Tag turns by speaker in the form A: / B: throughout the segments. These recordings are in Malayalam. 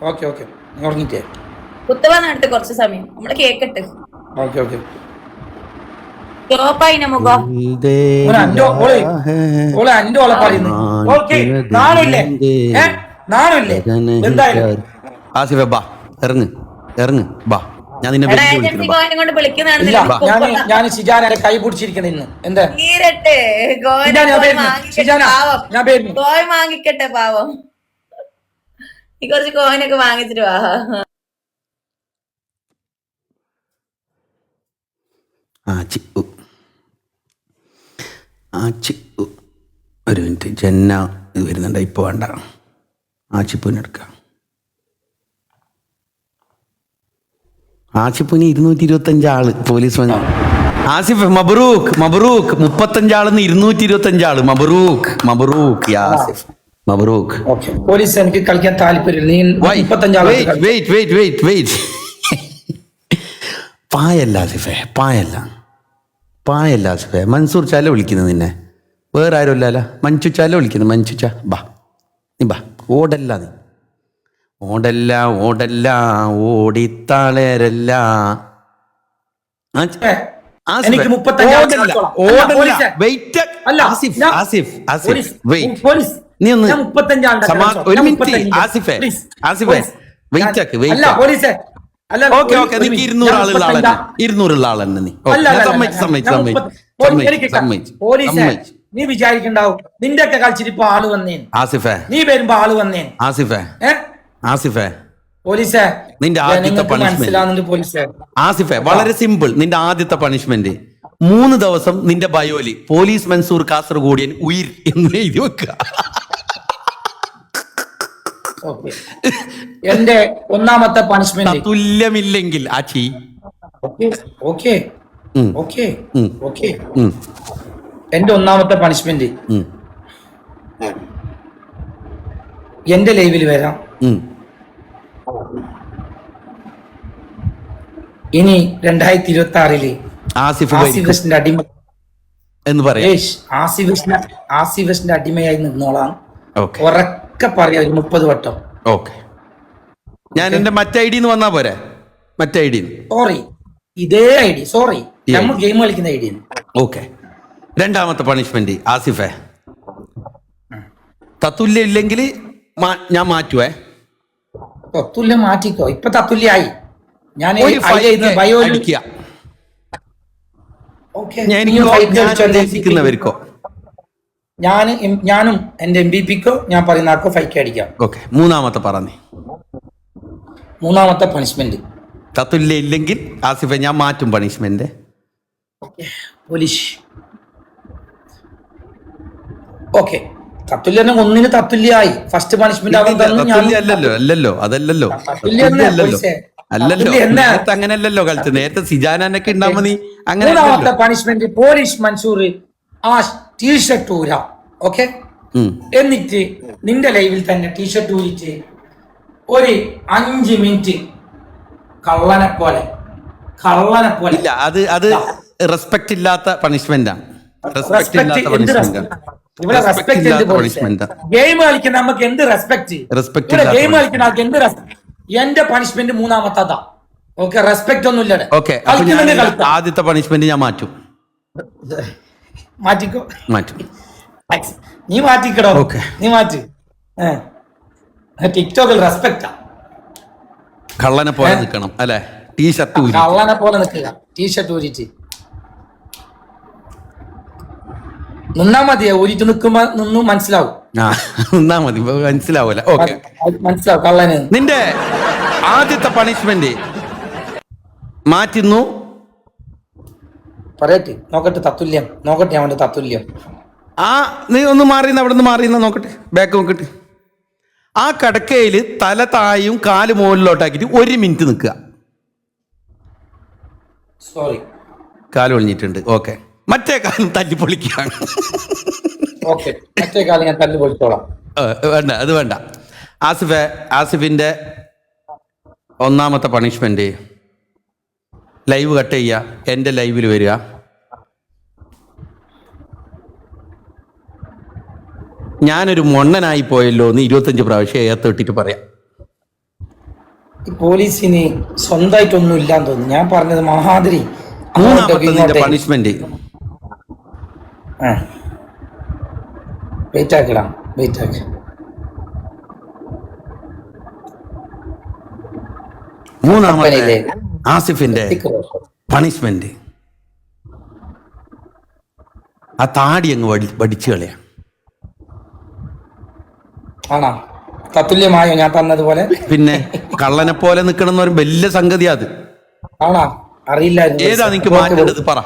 A: Okay okay. നീ ഉറങ്ങിട്ടേ
B: കുത്തുവ നട്ട് കുറച്ച് സമയം. നമ്മൾ കേക്കട്ട്
A: ഓക്കെ ഓക്കെ.
C: ആസിഫ ബാ. ഇറങ്ങ് ഇറങ്ങ് ബാ. ഞാൻ നിന്നെ
A: ഞാൻ ഷിജാനെ കൈ പിടിച്ചിരിക്കണം ഇന്ന്. എന്താ? ഞാൻ ഷിജാന, ഞാൻ.
B: വാങ്ങിക്കട്ടെ പാവം. നീ കുറച്ച് കോയിനൊക്കെ വാങ്ങിച്ചിട്ട് വാ.
C: ഒരു മിനിറ്റ്. ജന്ന ഇത് വരുന്നുണ്ട്. ഇപ്പോൾ വേണ്ട. ആ ചിപ്പൂനെടുക്കാം ആസിഫിന് ഇരുന്നൂറ്റി ഇരുപത്തഞ്ച് ആൾ പോലീസ് വന്നു. ആസിഫ് മബറൂഖ് മബറൂഖ് മുപ്പത്തഞ്ചാളെന്ന് ഇരുന്നൂറ്റി ഇരുപത്തഞ്ച് ആൾ. മബറൂഖ് മബറൂഖ് ആസിഫ് മബറൂഖ്
A: പോലീസ് എനിക്ക് കളിക്കാൻ താല്പര്യം
C: വെയിറ്റ് വെയിറ്റ് വെയിറ്റ് വെയിറ്റ് പായല്ല ആസിഫേ പായല്ല. പായല്ല ആസിഫേ മൻസൂർ ചാല വിളിക്കുന്നത് നിന്നെ. വേറെ ആരും ഇല്ലല്ല മഞ്ചു ചാല വിളിക്കുന്നത് ചാ ബാ. നീ ബാ. ഓടല്ല നീ. ഓടല്ല ഓടല്ല ഓടിത്താളേരല്ല.
A: എനിക്ക് മുപ്പത്തഞ്ച്
C: ഓടല്ല. ഓടല്ല.
A: അല്ല,
C: ആസിഫ് ആസിഫ് ആസിഫ് വെയിറ്റ്. നീ ഒന്ന് ഒരു മിനിറ്റ്. ആസിഫെ ആസിഫേ. വെയിറ്റ് ആക്ക് വെയിറ്റ് ഓക്കെ ഓക്കെ നിനക്ക്. ഇരുന്നൂറ് ആളുള്ള ഇരുന്നൂറുള്ള നീ. ഞാൻ
A: അല്ല, അല്ല,
C: സമ്മതിച്ചു സമ്മതിച്ചു സമ്മതിച്ചു.
A: പോലീസ്,
C: സമ്മതിച്ചു സമ്മതിച്ചു
A: നീ വിചാരിക്കണ്ടാവും. നിന്റെ ഒക്കെ കളിച്ചിട്ട് ഇപ്പൊ ആൾ വന്നേൻ
C: ആസിഫേ.
A: നീ വരുമ്പോ ആൾ വന്നേൻ
C: ആസിഫേ. ആസിഫേ.
A: പോലീസേ
C: നിന്റെ ആദ്യത്തെ
A: പണിഷ്മെന്റ്.
C: ആസിഫെ വളരെ സിമ്പിൾ നിന്റെ ആദ്യത്തെ പണിഷ്മെന്റ് മൂന്ന് ദിവസം നിന്റെ ബയോലി. പോലീസ് മൻസൂർ കാസർഗോഡിയൻ ഉയിർ എന്ന് എഴുതി വെക്കുക.
A: എന്റെ ഒന്നാമത്തെ പണിഷ്മെന്റ്
C: തുല്യമില്ലെങ്കിൽ ആച്ചി.
A: Okay okay. ഓക്കെ എന്റെ ഒന്നാമത്തെ പണിഷ്മെന്റ് എന്റെ ലൈവിൽ വരാം. ഇനി രണ്ടായിരത്തി ഇരുപത്തി ആറിൽ
C: ആസിഫ്
A: ആസിഫ് അടിമ
C: എന്ന് പറയാം.
A: ആസിഫ് ബസിന്റെ ആസിഫ് ബസിന്റെ അടിമയായി നിന്നോളാം.
C: ഓക്കെ.
A: ഉറക്കെ പറയാം ഒരു മുപ്പത് വട്ടം.
C: ഓക്കെ. ഞാൻ എന്റെ മറ്റേ ഐ ഡിന്ന് വന്നാ പോരെ? മറ്റേ ഐ ഡിന്ന്
A: സോറി ഇതേ ഐ ഡി. സോറി നമ്മൾ ഗെയിം കളിക്കുന്ന ഐ ഡി
C: ഓക്കെ. രണ്ടാമത്തെ പണിഷ്മെന്റ് ആസിഫെ. തത്തുല്യം ഇല്ലെങ്കിൽ ഞാൻ മാറ്റുവേ.
A: തത്തുല്യ മാറ്റിക്കോ. ഇപ്പൊ തത്തുല്യായി ഞാൻ
C: ബയോ എനിക്കോ ഉദ്ദേശിക്കുന്നവർക്കോ?
A: ഞാൻ ഞാനും എന്റെ എം ബി പിക്കോ ഞാൻ പറയുന്ന ആൾക്കോ ഫൈക്ക് അടിക്കാം.
C: ഓക്കെ മൂന്നാമത്തെ പറഞ്ഞു
A: മൂന്നാമത്തെ പണിഷ്മെന്റ്
C: തത്തുല്യ ഇല്ലെങ്കിൽ ആസിഫെ ഞാൻ മാറ്റും പണിഷ്മെന്റ്
A: പോലീസ് ഓക്കെ തത്തുല്യനെ ഒന്നിന് തത്തുല്യായി. ഫസ്റ്റ് പണിഷ്മെന്റ്
C: അല്ലല്ലോ അല്ലല്ലോ അതല്ലല്ലോ.
A: തത്തുല്യ
C: തത്തുല്യ അല്ലല്ലോ
A: പോലീസേ?
C: അല്ലല്ലോ.
A: തത്തുല്യ എന്നാ?
C: നേരത്തെ അങ്ങനെയല്ലല്ലോ കളിച്ചത്. നേരത്തെ സിജാനൊക്കെ ഉണ്ടാവുമ്പോ നീ അങ്ങനെ.
A: പണിഷ്മെന്റ് പോലീസ് മൻസൂർ ആ ടീഷർട്ട് ഊരാം. ഓക്കെ. എന്നിട്ട് നിന്റെ ലൈവിൽ തന്നെ ടീഷർട്ട് ഊരിച്ച് ഒരു അഞ്ച് മിനിറ്റ് കള്ളനെ പോലെ കള്ളനെ പോലെ
C: ഇല്ല അത് അത് റെസ്പെക്ട് ഇല്ലാത്ത പണിഷ്മെന്റ് ആണ് റെസ്പെക്ട് ഇല്ലാത്ത പണിഷ്മെന്റ്
A: ഗെയിം കളിക്കുന്ന നമുക്ക് എന്ത് റെസ്പെക്ട്
C: റെസ്പെക്ട്
A: ഗെയിം കളിക്കുന്ന ആൾക്ക് എന്ത് എന്റെ പണിഷ്മെന്റ് മൂന്നാമത്തതാ. ഓക്കെ റെസ്പെക്ട് ഒന്നും ഇല്ല
C: ഓക്കെ ആദ്യത്തെ പണിഷ്മെന്റ് ഞാൻ മാറ്റും.
A: മാറ്റിക്കോ.
C: മാറ്റും.
A: നീ മാറ്റിക്കടോ.
C: ഓക്കെ
A: നീ മാറ്റി. ടിക്ടോക്കിൽ റെസ്പെക്റ്റാ
C: കള്ളനെ പോലെ നിൽക്കണം അല്ലെ? ടീഷർട്ട്
A: കള്ളനെ പോലെ നിൽക്കുക. ടീഷർട്ട് ഊരിച്ച് നിന്നാ മതിയാ ഊരിട്ട് നിൽക്കുമ്പോ നിന്നു മനസ്സിലാവും.
C: ആ എന്നാ മതി മനസ്സിലാവൂല. ഓക്കെ
A: മനസ്സിലാവും കള്ളന്.
C: നിന്റെ ആദ്യത്തെ പണിഷ്മെന്റ് മാറ്റുന്നു
A: പറയട്ടെ നോക്കട്ടെ തത്തുല്യം നോക്കട്ടെ അവന്റെ തത്തുല്യം.
C: ആ നീ ഒന്ന് മാറി അവിടെ നിന്ന് മാറി നോക്കട്ടെ ബാക്ക് നോക്കട്ടെ. ആ കടക്കയിൽ തല തായും കാൽ മുകളിലോട്ടാക്കിയിട്ട് ഒരു മിനിറ്റ് നിൽക്കുക.
A: സോറി
C: കാൽ ഒളിഞ്ഞിട്ടുണ്ട് ഓക്കെ മറ്റേ കാലം തല്ലിപ്പൊളിക്കുകയാണ്
A: ഓക്കെ മറ്റേ കാലം ഞാൻ തല്ലു പൊളിച്ചോളാം.
C: വേണ്ട അത് വേണ്ട. ആസിഫെ ആസിഫിന്റെ ഒന്നാമത്തെ പണിഷ്മെന്റ് ലൈവ് കട്ട് ചെയ്യുക. എന്റെ ലൈവിൽ വരിക. ഞാനൊരു മൊണ്ണനായി പോയല്ലോ എന്ന് ഇരുപത്തഞ്ച് പ്രാവശ്യം ഏർത്തിട്ടിട്ട് പറയാം.
A: ഈ പോലീസിന് സ്വന്തമായിട്ടൊന്നും ഇല്ലാന്ന് തോന്നുന്നു. ഞാൻ പറഞ്ഞത് മഹാതിരി
C: പണിഷ്മെന്റ്
A: വെയിറ്റ് ആക്കിടാം വെയിറ്റ് ആക്കി
C: മൂന്നാമത്തെ ആസിഫിന്റെ പണിഷ്മെന്റ്. ആ താടി അങ്ങ് വടി- വടിച്ചു കളയാ.
A: ആണോ? തത്തുല്യമായോ ഞാൻ തന്നതുപോലെ
C: പിന്നെ കള്ളനെ പോലെ നിൽക്കണം എന്ന് പറയുമ്പോൾ വലിയ സംഗതി അത്.
A: ആണോ? അറിയില്ല
C: ഏതാ നിനക്ക് മാറ്റേണ്ടത്? പറ?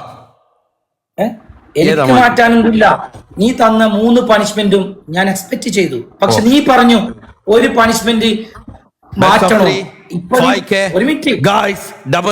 A: എനിക്ക്? മാറ്റാനൊന്നുമില്ല. നീ തന്ന മൂന്ന് പണിഷ്മെന്റും ഞാൻ എക്സ്പെക്ട് ചെയ്തു. പക്ഷെ നീ പറഞ്ഞു ഒരു പണിഷ്മെന്റ് മാറ്റണോ. ഇപ്പൊ നീ- ഒരു മിനിറ്റ്
C: ഗായ്സ് ഡബിൾ